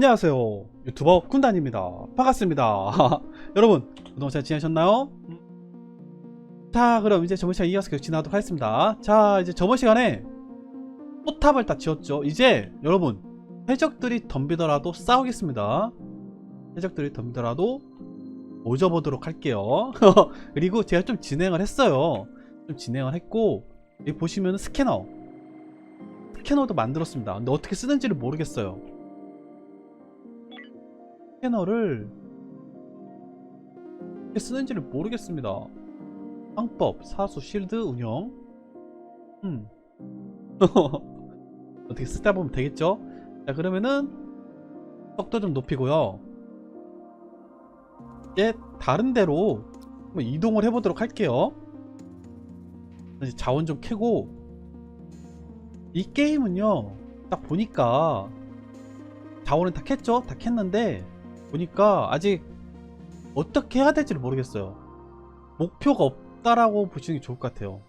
안녕하세요. 유튜버 쿤단입니다. 반갑습니다. 여러분 그동안 잘 지내셨나요? 자 그럼 이제 저번 시간 이어서 계속 진행하도록 하겠습니다. 자 이제 저번 시간에 포탑을 다 지었죠. 이제 여러분 해적들이 덤비더라도 싸우겠습니다. 해적들이 덤비더라도 오져보도록 할게요. 그리고 제가 좀 진행을 했어요. 좀 진행을 했고 여기 보시면 스캐너. 스캐너도 만들었습니다. 근데 어떻게 쓰는지를 모르겠어요 스캐너를 쓰는지를 모르겠습니다. 방법, 사수, 실드, 운영. 음. 어떻게 쓰다 보면 되겠죠? 자, 그러면은 속도 좀 높이고요. 이제 다른 데로 이동을 해보도록 할게요. 이제 자원 좀 캐고 이 게임은요, 딱 보니까 자원은 다 캤죠? 다 캤는데 보니까 아직 어떻게 해야 될지를 모르겠어요. 목표가 없다라고 보시는 게 좋을 것 같아요.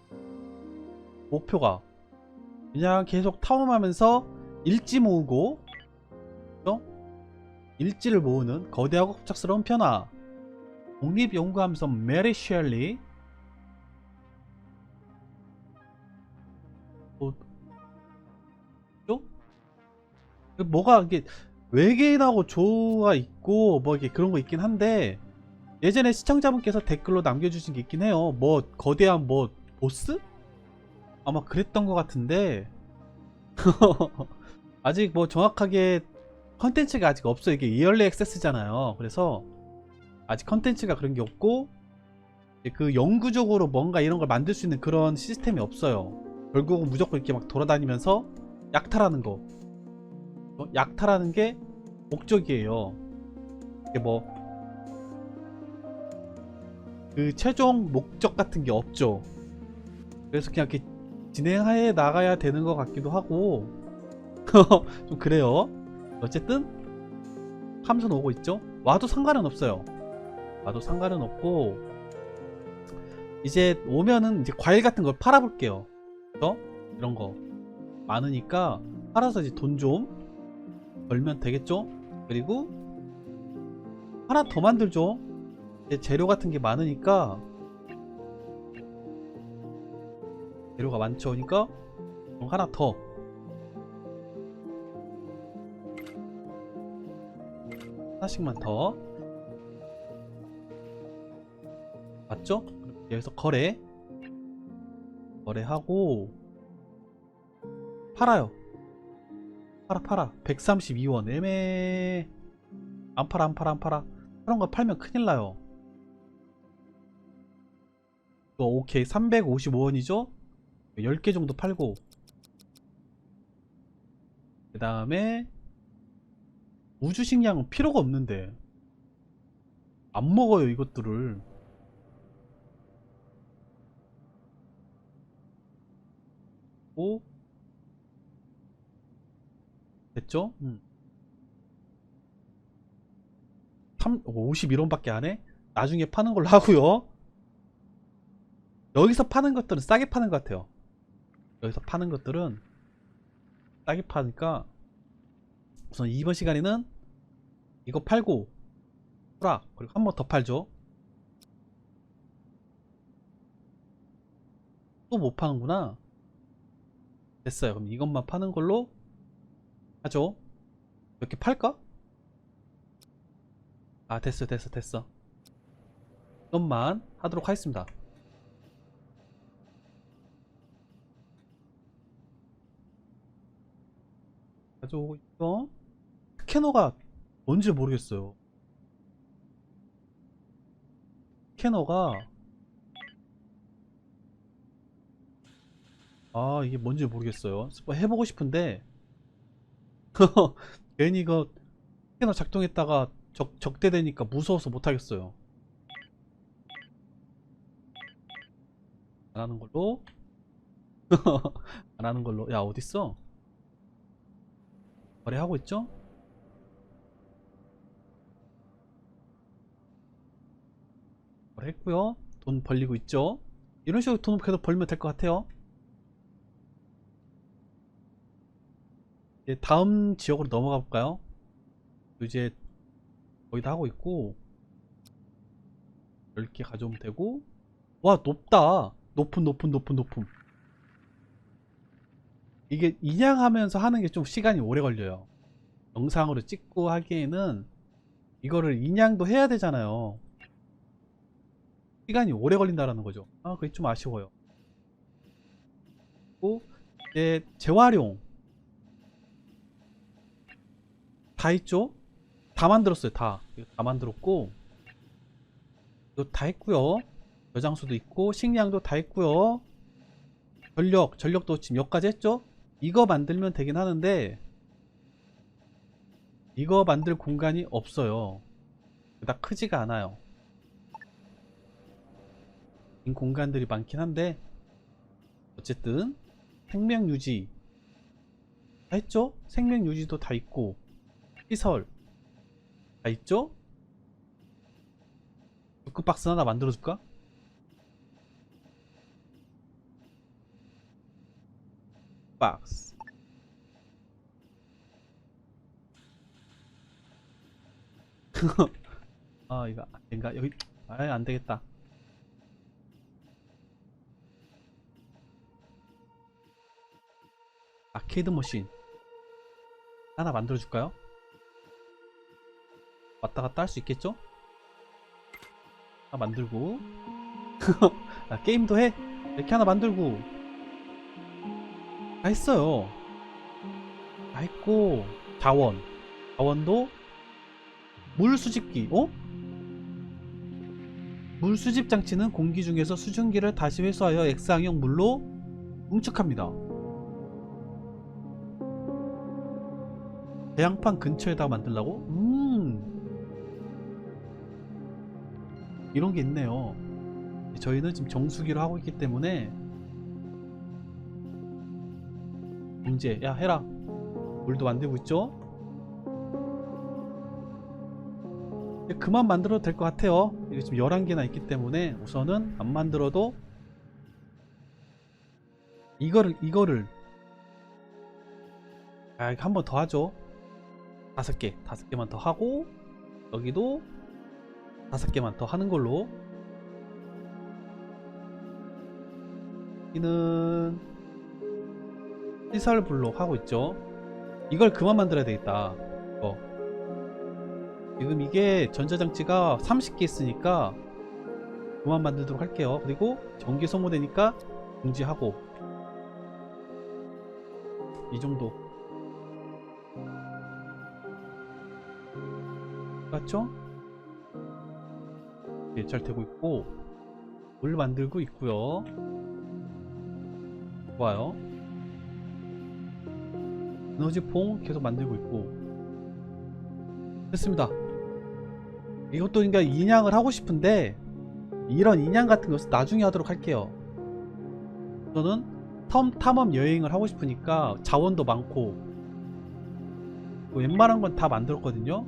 목표가 그냥 계속 탐험하면서 일지 모으고 어? 일지를 모으는 거대하고 갑작스러운 변화 독립연구함선 메리 뭐, 또? 뭐가 이게 외계인하고 조가 있고 뭐 이게 그런 거 있긴 한데 예전에 시청자분께서 댓글로 남겨주신 게 있긴 해요. 뭐 거대한 뭐 보스? 아마 그랬던 것 같은데 아직 뭐 정확하게 컨텐츠가 아직 없어요. 이게 이얼리 액세스잖아요. 그래서 아직 컨텐츠가 그런 게 없고 그 영구적으로 뭔가 이런 걸 만들 수 있는 그런 시스템이 없어요. 결국은 무조건 이렇게 막 돌아다니면서 약탈하는 거. 어, 약탈하는 게 목적이에요. 이게 뭐, 그 최종 목적 같은 게 없죠. 그래서 그냥 이렇게 진행해 나가야 되는 것 같기도 하고, 좀 그래요. 어쨌든, 함선 오고 있죠? 와도 상관은 없어요. 와도 상관은 없고, 이제 오면은 이제 과일 같은 걸 팔아볼게요. 어? 이런 거. 많으니까, 팔아서 이제 돈 좀 벌면 되겠죠? 그리고 하나 더 만들죠. 재료 같은 게 많으니까 재료가 많죠. 그러니까 하나 더 하나씩만 더 맞죠? 여기서 거래 거래하고 팔아요. 팔아 팔아. 132원. 애매. 안 팔아 안 팔아 안 팔아. 그런 거 팔면 큰일 나요. 어, 오케이. 355원이죠? 10개 정도 팔고. 그 다음에 우주식량은 필요가 없는데. 안 먹어요 이것들을. 오 됐죠? 음. 3, 51원밖에 안 해? 나중에 파는 걸로 하고요. 여기서 파는 것들은 싸게 파는 것 같아요. 여기서 파는 것들은 싸게 파니까 우선 이번 시간에는 이거 팔고 후락 그리고 한 번 더 팔죠. 또 못 파는구나. 됐어요. 그럼 이것만 파는 걸로 하죠? 몇 개 팔까? 아 됐어 됐어 됐어. 이것만 하도록 하겠습니다. 가져오고 있어 스캐너가 뭔지 모르겠어요. 스캐너가 아 이게 뭔지 모르겠어요. 해보고 싶은데 괜히 이거 스캐너 작동했다가 적, 적대되니까 무서워서 못하겠어요. 안 하는 걸로. 안 하는 걸로. 야, 어딨어? 거래하고 있죠? 거래했고요. 돈 벌리고 있죠? 이런 식으로 돈 계속 벌면 될 것 같아요. 이제 다음 지역으로 넘어가 볼까요? 이제 거의 다 하고 있고 10개 가져오면 되고. 와 높다. 높은 높은 높은 높은 이게 인양하면서 하는 게 좀 시간이 오래 걸려요. 영상으로 찍고 하기에는 이거를 인양도 해야 되잖아요. 시간이 오래 걸린다라는 거죠. 아 그게 좀 아쉬워요. 그리고 이제 재활용 다 있죠? 다 만들었어요 다. 다 만들었고 이거 다 했고요. 저장소도 있고 식량도 다 했고요. 전력 전력도 지금 여기까지 했죠? 이거 만들면 되긴 하는데 이거 만들 공간이 없어요. 그닥 크지가 않아요. 빈 공간들이 많긴 한데 어쨌든 생명 유지. 다 했죠? 생명 유지도 다 있고 시설 다 있죠? 루크박스 하나 만들어줄까? 박스 아 이거 안된가? 여기 아예 안되겠다 아케이드 머신 하나 만들어줄까요? 왔다 갔다 할 수 있겠죠? 하나 만들고 아, 게임도 해 이렇게 하나 만들고 다 했어요 다 했고 자원 자원도 물 수집기 어? 물 수집 장치는 공기 중에서 수증기를 다시 회수하여 X항형 물로 뭉축합니다 대양판 근처에다 만들라고? 음 이런 게 있네요. 저희는 지금 정수기로 하고 있기 때문에 문제 야 해라. 물도 만들고 있죠? 이제 그만 만들어도 될 것 같아요. 이게 지금 11개나 있기 때문에 우선은 안 만들어도 이거를 이거를 아 한번 더 하죠. 다섯 개 다섯 개만 더 하고 여기도 다섯 개만 더 하는 걸로. 여기는 시설 블록 하고 있죠. 이걸 그만 만들어야 되겠다. 어. 지금 이게 전자장치가 30개 있으니까 그만 만들도록 할게요. 그리고 전기 소모되니까 중지하고. 이 정도. 맞죠? 예, 잘 되고 있고 물 만들고 있고요. 좋아요. 에너지 퐁 계속 만들고 있고. 됐습니다. 이것도 그러니까 인양을 하고 싶은데 이런 인양 같은 것은 나중에 하도록 할게요. 저는 텀 탐험 여행을 하고 싶으니까 자원도 많고 웬만한 건 다 만들었거든요.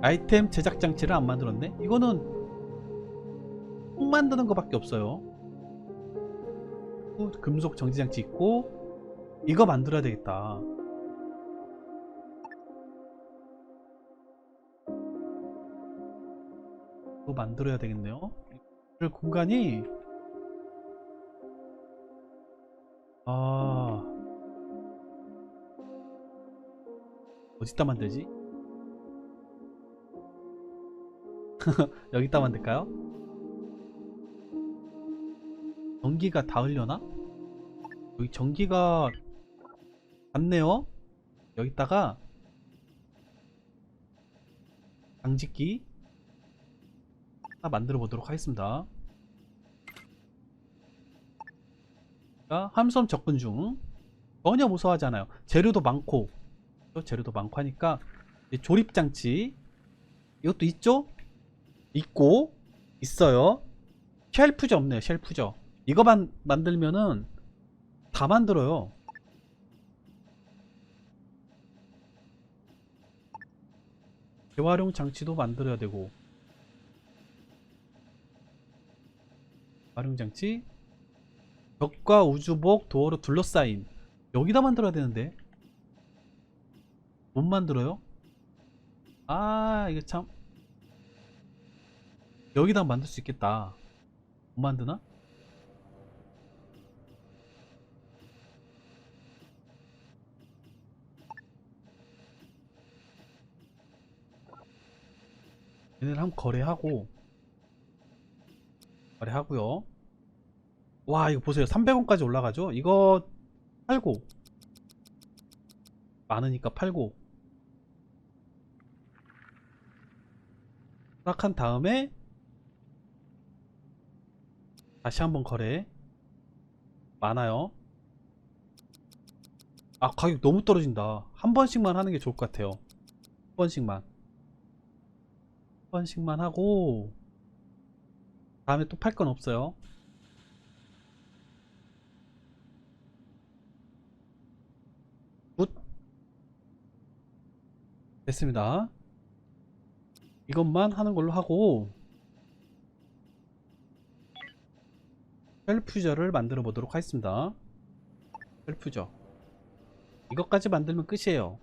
아이템 제작 장치를 안 만들었네? 이거는 꼭 만드는 것밖에 없어요 또 금속 정지 장치 있고 이거 만들어야 되겠다 이거 만들어야 되겠네요 이 공간이 아 어디다 만들지? 여기다 만들까요? 전기가 닿으려나? 여기 전기가 닿네요? 여기다가 방직기 하나 만들어 보도록 하겠습니다. 자, 함수함 접근 중. 전혀 무서워하지 않아요. 재료도 많고. 재료도 많고 하니까 조립장치. 이것도 있죠? 있고 있어요. 쉘프죠 없네요 쉘프죠 이거만 만들면은 다 만들어요. 재활용 장치도 만들어야 되고. 재활용 장치. 벽과 우주복 도어로 둘러싸인. 여기다 만들어야 되는데. 못 만들어요? 아 이거 참. 여기다 만들 수 있겠다. 못 만드나? 얘네를 한번 거래하고 거래하고요. 와 이거 보세요. 300원까지 올라가죠? 이거 팔고. 많으니까 팔고. 수락한 다음에 다시 한번 거래. 많아요. 아 가격 너무 떨어진다. 한 번씩만 하는 게 좋을 것 같아요. 한 번씩만. 한 번씩만 하고 다음에 또 팔 건 없어요. 굿. 됐습니다. 이것만 하는 걸로 하고 헬퓨저를 만들어 보도록 하겠습니다. 헬퓨저. 이것까지 만들면 끝이에요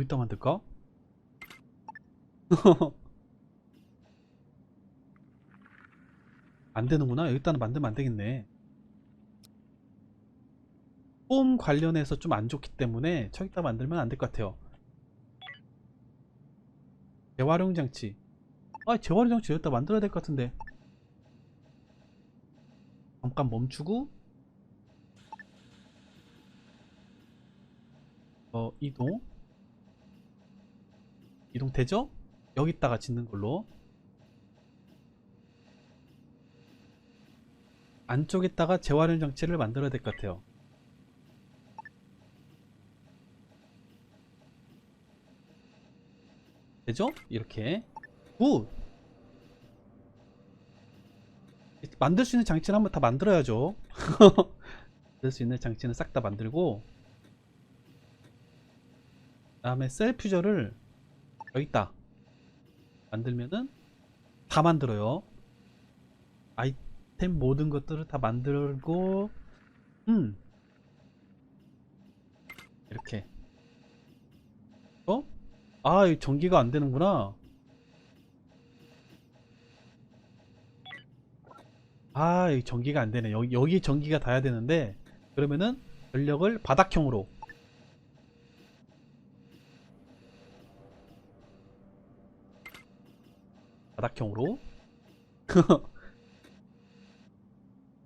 여기다 만들까? 안 되는구나. 여기다는 만들면 안 되겠네. 폼 관련해서 좀 안 좋기 때문에 저기다 만들면 안 될 것 같아요. 재활용 장치. 아, 재활용 장치 여기다 만들어야 될 것 같은데. 잠깐 멈추고 어, 이동. 이동 되죠? 여기다가 짓는 걸로. 안쪽에다가 재활용 장치를 만들어야 될 것 같아요. 되죠? 이렇게. 굿! 만들 수 있는 장치는 한번 다 만들어야죠. 만들 수 있는 장치는 싹 다 만들고 다음에 셀 퓨저를 여기다 만들면은 다 만들어요. 아이템 모든 것들을 다 만들고 음 이렇게 어? 아, 이 전기가 안 되는구나. 아, 이 전기가 안 되네. 여기, 여기 전기가 닿아야 되는데, 그러면은 전력을 바닥형으로. 바닥형으로.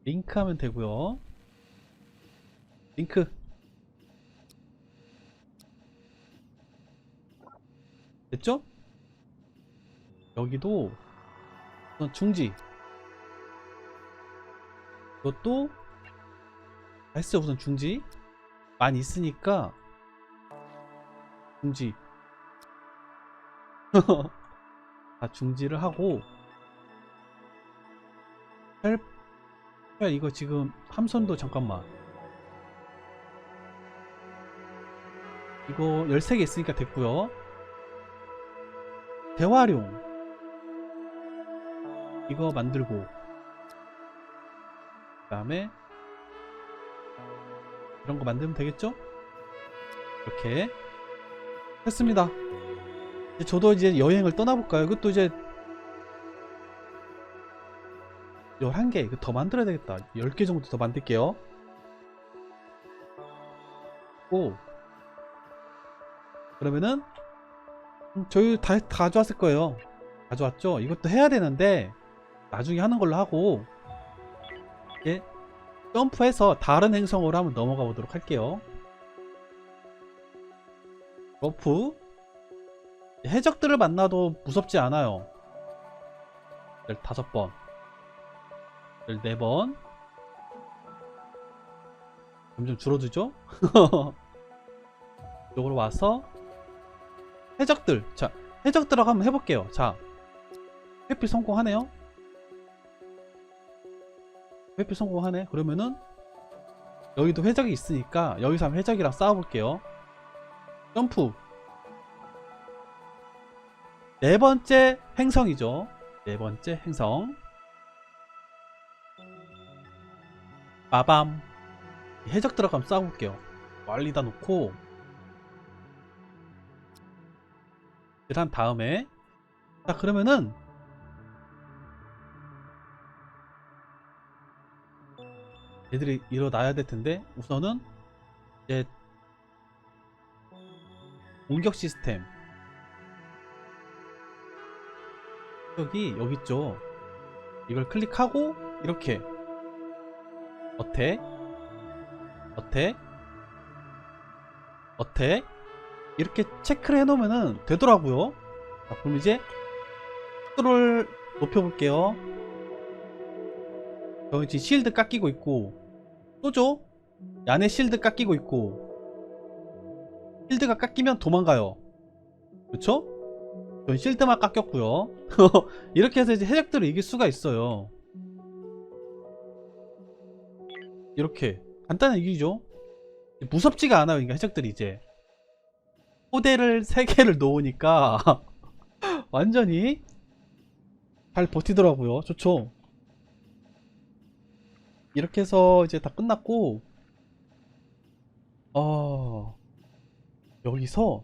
링크하면 되고요. 링크. 됐죠? 여기도 우선 중지 이것도 했어요 우선 중지 많이 있으니까 중지 다 중지를 하고 헬 야, 이거 지금 함선도 잠깐만. 이거 13개 있으니까 됐고요. 대화룡. 이거 만들고. 그 다음에 이런 거 만들면 되겠죠? 이렇게. 했습니다 이제 저도 이제 여행을 떠나볼까요? 이것도 이제 11개 이거 더 만들어야 되겠다 10개 정도 더 만들게요 오 그러면은 음, 저희 다, 다 가져왔을 거예요. 가져왔죠? 이것도 해야 되는데, 나중에 하는 걸로 하고, 예, 점프해서 다른 행성으로 한번 넘어가 보도록 할게요. 점프. 해적들을 만나도 무섭지 않아요. 15번. 14번. 점점 줄어들죠? 이쪽으로 와서, 해적들 자 해적들하고 한번 해볼게요 자 회피 성공하네요 회피 성공하네 그러면은 여기도 회적이 있으니까 여기서 한번 회적이랑 싸워볼게요 점프 네 번째 행성이죠. 네 번째 행성. 빠밤. 해적 들어가면 싸워볼게요. 멀리다 놓고. 한 다음에. 자 그러면은. 얘들이 일어나야 될 텐데 우선은. 이제 공격 시스템 여기 여기 있죠. 이걸 클릭하고 이렇게. 어택 어택 어택 이렇게 체크를 해놓으면은 되더라고요. 자 그럼 이제 속도를 높여볼게요. 여기 지금 실드 깎이고 있고. 쏘죠? 안에 실드 깎이고 있고. 실드가 깎이면 도망가요. 그쵸? 전 실드만 깎였고요. 이렇게 해서 이제 해적들을 이길 수가 있어요. 이렇게. 간단히 이기죠. 무섭지가 않아요 그러니까 해적들이 이제. 포대를 3개를 놓으니까 완전히 잘 버티더라고요. 좋죠? 이렇게 해서 이제 다 끝났고 어 여기서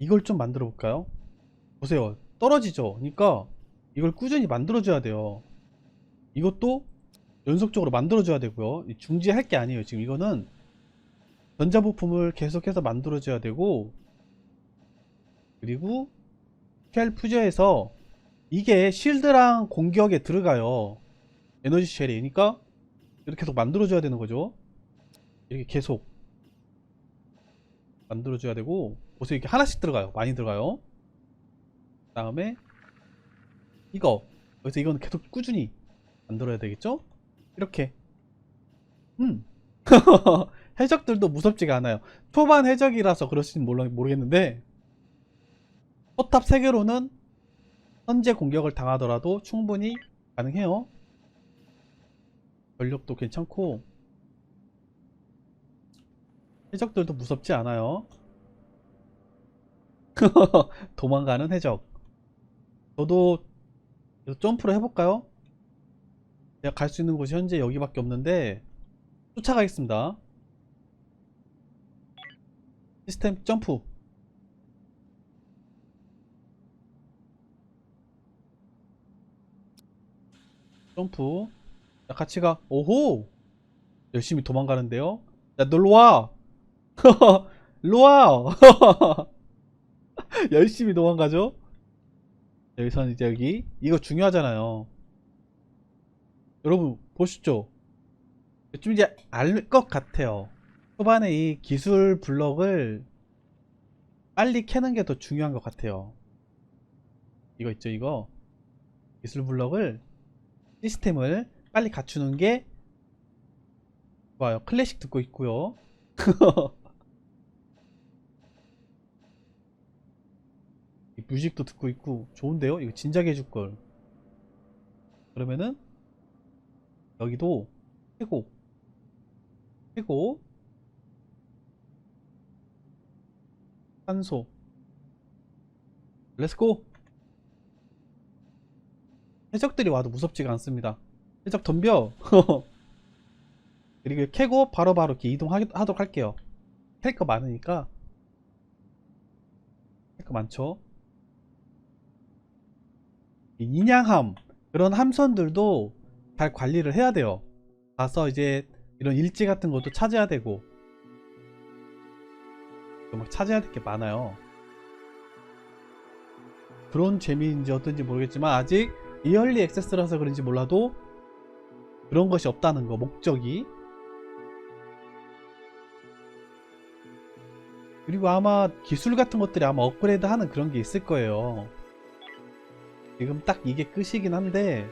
이걸 좀 만들어 볼까요? 보세요. 떨어지죠? 그러니까 이걸 꾸준히 만들어 줘야 돼요. 이것도 연속적으로 만들어 줘야 되고요. 이 중지할 게 아니에요 지금. 이거는 전자부품을 계속해서 만들어 줘야 되고 그리고 쉘 푸저에서 이게 실드랑 공격에 들어가요. 에너지 쉘이. 그러니까 이렇게 계속 만들어 줘야 되는 거죠. 이렇게 계속 만들어 줘야 되고 보세요. 이렇게 하나씩 들어가요. 많이 들어가요. 그 다음에 이거. 그래서 이거는 계속 꾸준히 만들어야 되겠죠? 이렇게. 음. 해적들도 무섭지가 않아요. 초반 해적이라서 몰라 모르겠는데 포탑 3개로는 현재 공격을 당하더라도 충분히 가능해요. 전력도 괜찮고 해적들도 무섭지 않아요 도망가는 해적. 저도 점프를 해볼까요? 제가 갈 수 있는 곳이 현재 여기밖에 없는데 쫓아가겠습니다. 시스템 점프. 점프. 자 같이 가. 오호! 열심히 도망가는데요. 야 놀러와! 일로와 열심히 도망가죠? 여기서는 이제 여기. 이거 중요하잖아요. 여러분 보시죠 좀 이제 알 것 같아요. 초반에 이 기술 블럭을 빨리 캐는 게 더 중요한 것 같아요. 이거 있죠 이거? 기술 블럭을 시스템을 빨리 갖추는 게 좋아요. 클래식 듣고 있고요 이 뮤직도 듣고 있고 좋은데요? 이거 진작에 해줄걸. 그러면은 여기도 최고 최고 산소. 렛츠고 해적들이 와도 무섭지가 않습니다. 해적 덤벼. 그리고 캐고 바로바로 이렇게 이동하도록 할게요. 캘 거 많으니까. 캘 거 많죠? 이 인양함 그런 함선들도 잘 관리를 해야 돼요. 가서 이제 이런 일지 같은 것도 찾아야 되고. 막 찾아야 될 게 많아요. 그런 재미인지 어떤지 모르겠지만 아직 이얼리 액세스라서 그런지 몰라도 그런 것이 없다는 거 목적이. 그리고 아마 기술 같은 것들이 아마 업그레이드 하는 그런 게 있을 거예요 지금 딱 이게 끝이긴 한데.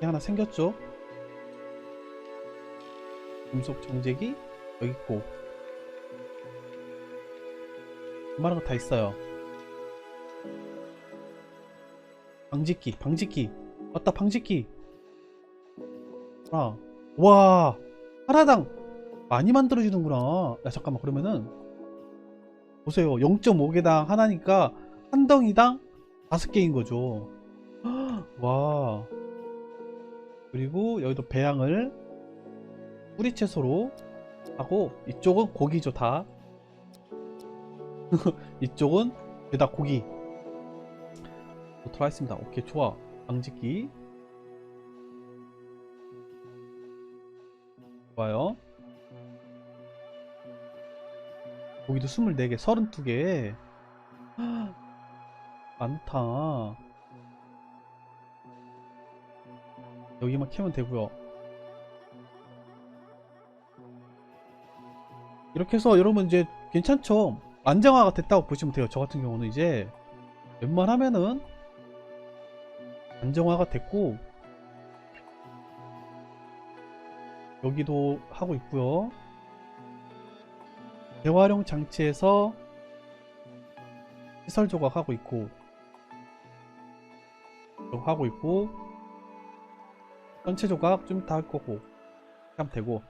하나 생겼죠? 금속 정제기? 여기 있고. 그만한 거 다 있어요? 방직기 방직기. 왔다 방직기. 아, 와! 하나당 많이 만들어주는구나 야 잠깐만 그러면은 보세요 0.5개당 하나니까 한 덩이당 다섯 개인 거죠. 와. 그리고 여기도 배양을 뿌리채소로 하고 이쪽은 고기죠 다. 이쪽은 여기다 고기. 놓도록 하겠습니다. 오케이 좋아. 방짓기. 좋아요. 고기도 24개, 32개. 많다. 여기만 캐면 되고요. 이렇게 해서 여러분 이제 괜찮죠? 안정화가 됐다고 보시면 돼요. 저 같은 경우는 이제 웬만하면은 안정화가 됐고 여기도 하고 있고요. 재활용 장치에서 시설 조각하고 있고 하고 있고 전체 조각 좀 이따 할 거고 하면 되고.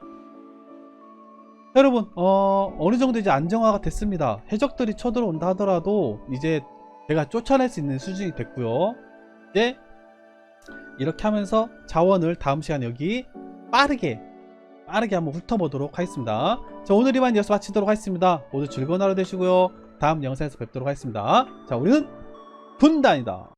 자, 여러분 어 어느 정도 이제 안정화가 됐습니다. 해적들이 쳐들어온다 하더라도 이제 제가 쫓아낼 수 있는 수준이 됐고요. 이제 이렇게 하면서 자원을 다음 시간에 여기 빠르게 빠르게 한번 훑어보도록 하겠습니다. 자 오늘 이만 여기서 마치도록 하겠습니다. 모두 즐거운 하루 되시고요. 다음 영상에서 뵙도록 하겠습니다. 자 우리는 분단이다